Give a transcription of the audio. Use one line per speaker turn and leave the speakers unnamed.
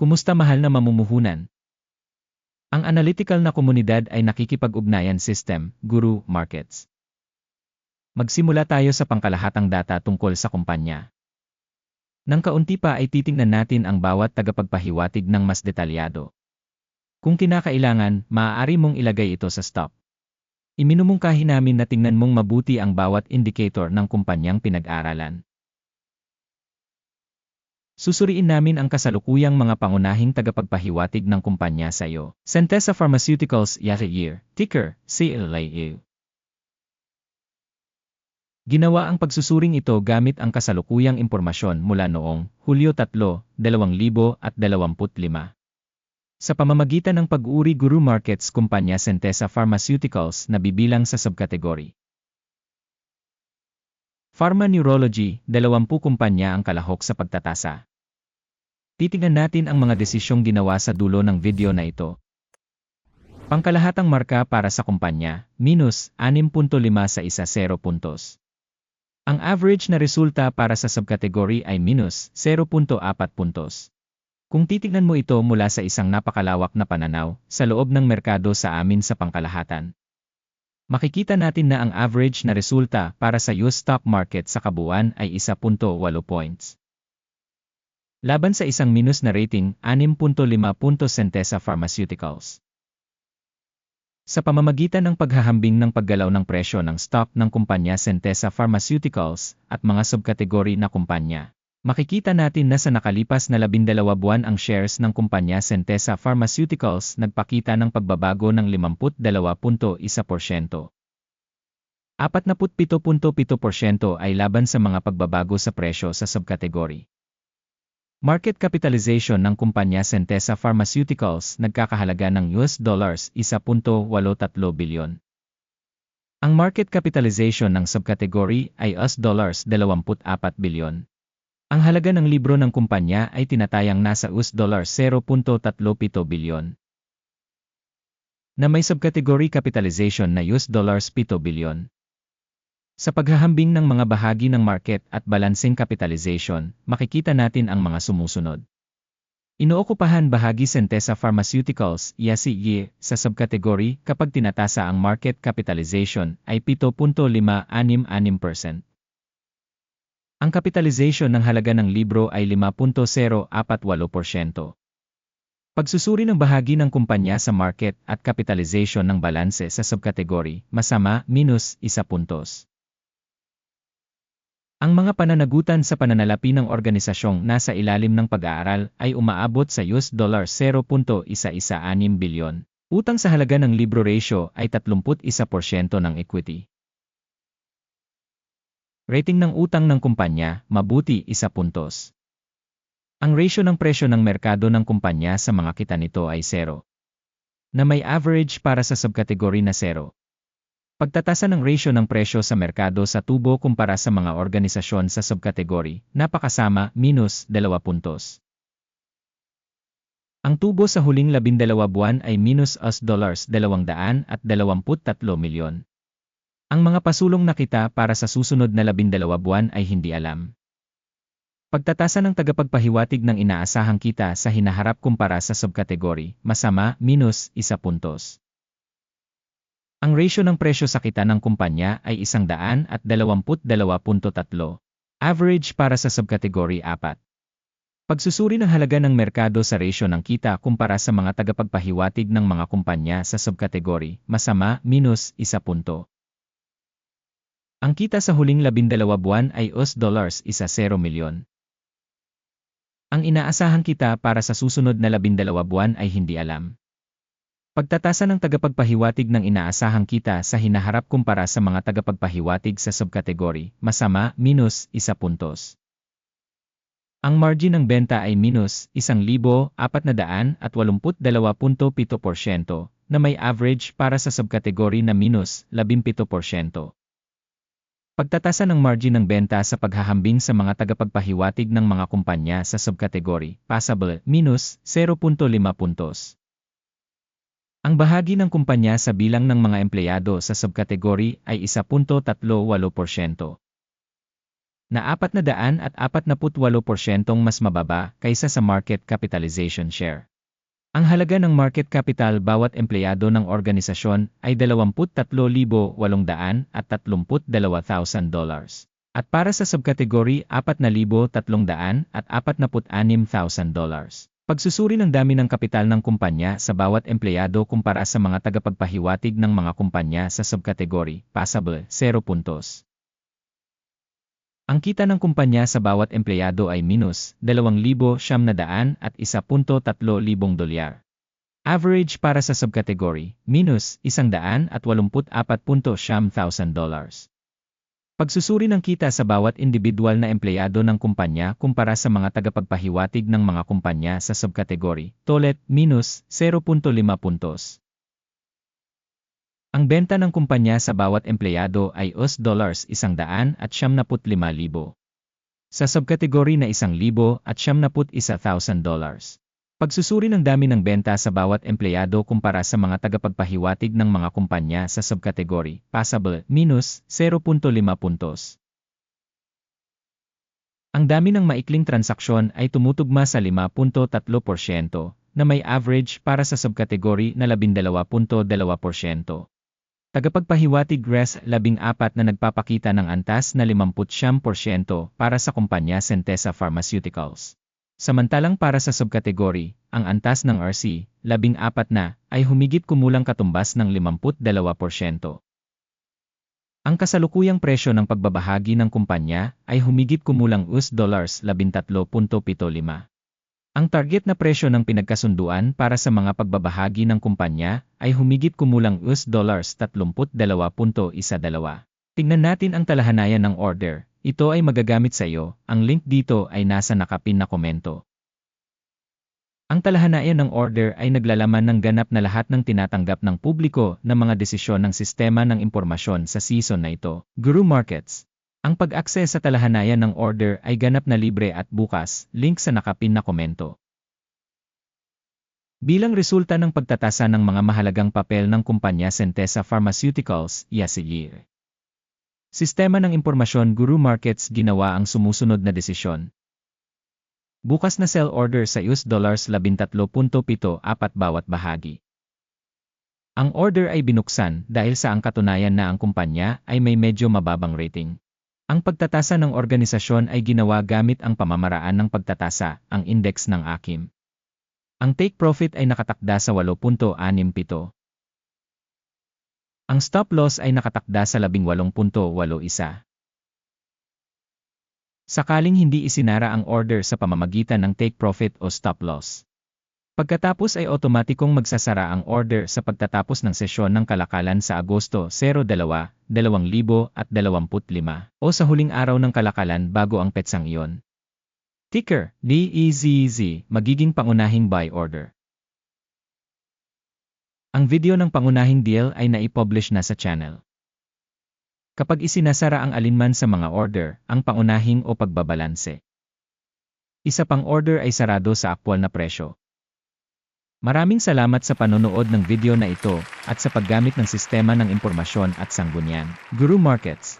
Kumusta mahal na mamumuhunan? Ang analytical na komunidad ay nakikipag-ugnayan system, guru, markets. Magsimula tayo sa pangkalahatang data tungkol sa kumpanya. Nang kaunti pa ay titingnan natin ang bawat tagapagpahiwatig ng mas detalyado. Kung kinakailangan, maaari mong ilagay ito sa stop. Iminumungkahi namin na tingnan mong mabuti ang bawat indicator ng kumpanyang pinag-aralan. Susuriin namin ang kasalukuyang mga pangunahing tagapagpahiwatig ng kumpanya sa iyo. Centessa Pharmaceuticals Year, ticker, CLAU. Ginawa ang pagsusuring ito gamit ang kasalukuyang impormasyon mula noong Hulyo 3, 2025. Sa pamamagitan ng pag-uri Guru Markets Kumpanya Centessa Pharmaceuticals na bibilang sa subkategory. Pharma Neurology, 20 kumpanya ang kalahok sa pagtatasa. Titingnan natin ang mga desisyong ginawa sa dulo ng video na ito. Pangkalahatang marka para sa kumpanya, minus 6.5 sa isa 0 puntos. Ang average na resulta para sa subkategory ay minus 0.4 puntos. Kung titignan mo ito mula sa isang napakalawak na pananaw, sa loob ng merkado sa amin sa pangkalahatan, makikita natin na ang average na resulta para sa US stock market sa kabuuan ay 1.8 points. Laban sa isang minus na rating, 6.5 puntos Centessa Pharmaceuticals. Sa pamamagitan ng paghahambing ng paggalaw ng presyo ng stock ng kumpanya Centessa Pharmaceuticals at mga subkategory na kumpanya, makikita natin na sa nakalipas na 12 buwan ang shares ng kumpanya Centessa Pharmaceuticals nagpakita ng pagbabago ng 52.1%. 47.7% ay laban sa mga pagbabago sa presyo sa subkategory. Market capitalization ng kumpanya Centessa Pharmaceuticals nagkakahalaga ng US dollars 1.83 bilyon. Ang market capitalization ng subcategory ay US dollars 24 bilyon. Ang halaga ng libro ng kumpanya ay tinatayang nasa US dollars 0.37 bilyon. Na may subcategory capitalization na US dollars 7 bilyon. Sa paghahambing ng mga bahagi ng market at balancing capitalization, makikita natin ang mga sumusunod. Inookupahan bahagi Centessa Pharmaceuticals, IACI, sa subcategory kapag tinatasa ang market capitalization ay 7.566%. Ang capitalization ng halaga ng libro ay 5.048%. Pagsusuri ng bahagi ng kumpanya sa market at capitalization ng balanse sa subcategory, masama, minus, isa puntos. Ang mga pananagutan sa pananalapi ng organisasyong nasa ilalim ng pag-aaral ay umaabot sa US dollar 0.116 bilyon. Utang sa halaga ng libro ratio ay 31% ng equity. Rating ng utang ng kumpanya, mabuti, isa puntos. Ang ratio ng presyo ng merkado ng kumpanya sa mga kita nito ay 0. Na may average para sa subkategory na 0. Pagtatasa ng ratio ng presyo sa merkado sa tubo kumpara sa mga organisasyon sa subkategory, napakasama, minus 2 puntos. Ang tubo sa huling 12 buwan ay minus US dollars 223 milyon. Ang mga pasulong na kita para sa susunod na 12 buwan ay hindi alam. Pagtatasa ng tagapagpahiwatig ng inaasahang kita sa hinaharap kumpara sa subkategory, masama, minus 1 puntos. Ang ratio ng presyo sa kita ng kumpanya ay 122.3. Average para sa subkategory 4. Pagsusuri ng halaga ng merkado sa ratio ng kita kumpara sa mga tagapagpahiwatig ng mga kumpanya sa subkategory, masama, minus, 1 punto. Ang kita sa huling 12 buwan ay US dollars 1.0 milyon. Ang inaasahan kita para sa susunod na 12 buwan ay hindi alam. Pagtatasa ng tagapagpahiwatig ng inaasahang kita sa hinaharap kumpara sa mga tagapagpahiwatig sa subkategory, masama, minus, isa puntos. Ang margin ng benta ay minus 1,482.7% na may average para sa subkategory na minus 17%. Pagtatasa ng margin ng benta sa paghahambing sa mga tagapagpahiwatig ng mga kumpanya sa subkategory, passable, minus 0.5 puntos. Ang bahagi ng kumpanya sa bilang ng mga empleyado sa subkategory ay 1.38%. na 400 at 48% mas mababa kaysa sa market capitalization share. Ang halaga ng market capital bawat empleyado ng organisasyon ay 23,800 at 32,000 dollars. At para sa subkategory 4,300 at 46,000 dollars. Pagsusuri ng dami ng kapital ng kumpanya sa bawat empleyado kumpara sa mga tagapagpahiwatig ng mga kumpanya sa subkategory, passable, 0 puntos. Ang kita ng kumpanya sa bawat empleyado ay minus 2,700 at 1.3 libong dolyar. Average para sa subkategory, minus 184.7 thousand dollars. Pagsusuri ng kita sa bawat individual na empleyado ng kumpanya kumpara sa mga tagapagpahiwatig ng mga kumpanya sa subkategory, tolet, minus 0.5 puntos. Ang benta ng kumpanya sa bawat empleyado ay US dollars 100 at 75,000. Sa subkategory na 1,000 at 71,000 dollars. Pagsusuri ng dami ng benta sa bawat empleyado kumpara sa mga tagapagpahiwatig ng mga kumpanya sa subkategory, passable, minus 0.5 puntos. Ang dami ng maikling transaksyon ay tumutugma sa 5.3% na may average para sa subkategory na 12.2%. Tagapagpahiwatig RES 14 na nagpapakita ng antas na 50% para sa kumpanya Centessa Pharmaceuticals. Samantalang para sa subkategory, ang antas ng RC, 14 na, ay humigit kumulang katumbas ng 52%. Ang kasalukuyang presyo ng pagbabahagi ng kumpanya ay humigit kumulang US dollars 13.75. Ang target na presyo ng pinagkasunduan para sa mga pagbabahagi ng kumpanya ay humigit kumulang US dollars 32.12. Tingnan natin ang talahanayan ng order. Ito ay magagamit sa iyo. Ang link dito ay nasa nakapin na komento. Ang talahanayan ng order ay naglalaman ng ganap na lahat ng tinatanggap ng publiko na mga desisyon ng sistema ng impormasyon sa season na ito. Guru Markets ang pag-access sa talahanayan ng order ay ganap na libre at bukas, link sa nakapin na komento. Bilang resulta ng pagtatasa ng mga mahalagang papel ng kumpanya Centessa Pharmaceuticals, Yasir. Sistema ng Impormasyon Guru Markets ginawa ang sumusunod na desisyon. Bukas na sell order sa US dollars 13.74 bawat bahagi. Ang order ay binuksan dahil sa ang katunayan na ang kumpanya ay may medyo mababang rating. Ang pagtatasa ng organisasyon ay ginawa gamit ang pamamaraan ng pagtatasa, ang index ng AKIM. Ang take profit ay nakatakda sa 8.67. Ang stop loss ay nakatakda sa 18.81. Sakaling hindi isinara ang order sa pamamagitan ng take profit o stop loss. Pagkatapos ay otomatikong magsasara ang order sa pagtatapos ng sesyon ng kalakalan sa Agosto 02, 2025 o sa huling araw ng kalakalan bago ang petsang iyon. Ticker, DEZZ, magiging pangunahing buy order. Ang video ng pangunahing deal ay naipublish na sa channel. Kapag isinasara ang alinman sa mga order, ang pangunahing o pagbabalanse. Isa pang order ay sarado sa aktwal na presyo. Maraming salamat sa panonood ng video na ito at sa paggamit ng sistema ng impormasyon at sanggunian. Guru Markets